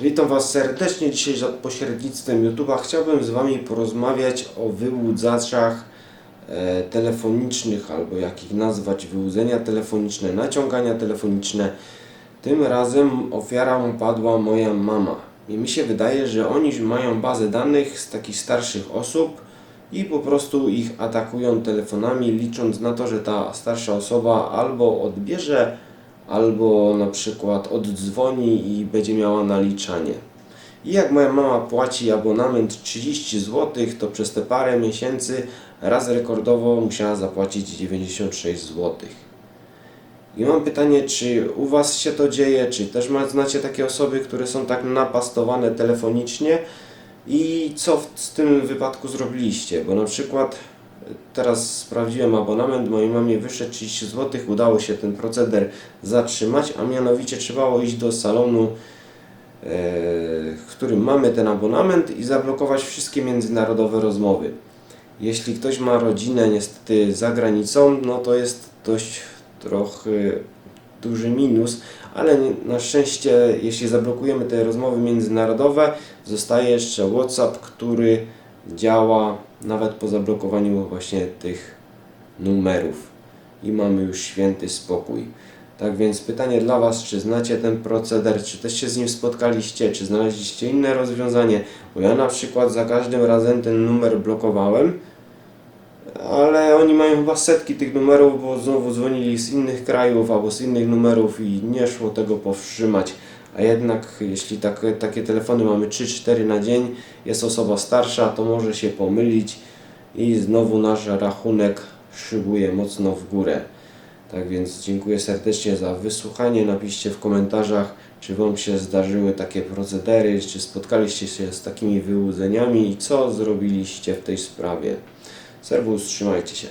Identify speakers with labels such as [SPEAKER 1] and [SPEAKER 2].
[SPEAKER 1] Witam Was serdecznie. Dzisiaj za pośrednictwem YouTube'a chciałbym z Wami porozmawiać o wyłudzaczach e, telefonicznych, albo jak ich nazwać, wyłudzenia telefoniczne, naciągania telefoniczne. Tym razem ofiarą padła moja mama. I mi się wydaje, że oni mają bazę danych z takich starszych osób i po prostu ich atakują telefonami, licząc na to, że ta starsza osoba albo odbierze, albo na przykład oddzwoni i będzie miała naliczanie. I jak moja mama płaci abonament 30 zł, to przez te parę miesięcy raz rekordowo musiała zapłacić 96 zł. I mam pytanie, czy u Was się to dzieje, czy też znacie takie osoby, które są tak napastowane telefonicznie i co w, tym wypadku zrobiliście? Bo na przykład teraz sprawdziłem abonament, mojej mamie wyszedł 30 zł, udało się ten proceder zatrzymać, a mianowicie trzeba było iść do salonu, e, w którym mamy ten abonament i zablokować wszystkie międzynarodowe rozmowy. Jeśli ktoś ma rodzinę niestety za granicą, no to jest dość trochę duży minus, ale na szczęście jeśli zablokujemy te rozmowy międzynarodowe, zostaje jeszcze WhatsApp, który działa nawet po zablokowaniu właśnie tych numerów i mamy już święty spokój. Tak więc pytanie dla Was, czy znacie ten proceder, czy też się z nim spotkaliście, czy znaleźliście inne rozwiązanie, bo ja na przykład za każdym razem ten numer blokowałem, ale oni mają chyba setki tych numerów, bo znowu dzwonili z innych krajów albo z innych numerów i nie szło tego powstrzymać. A jednak jeśli takie, takie telefony mamy 3-4 na dzień, jest osoba starsza, to może się pomylić i znowu nasz rachunek szybuje mocno w górę. Tak więc dziękuję serdecznie za wysłuchanie. Napiszcie w komentarzach, czy Wam się zdarzyły takie procedery, czy spotkaliście się z takimi wyłudzeniami i co zrobiliście w tej sprawie. Serwus, trzymajcie się.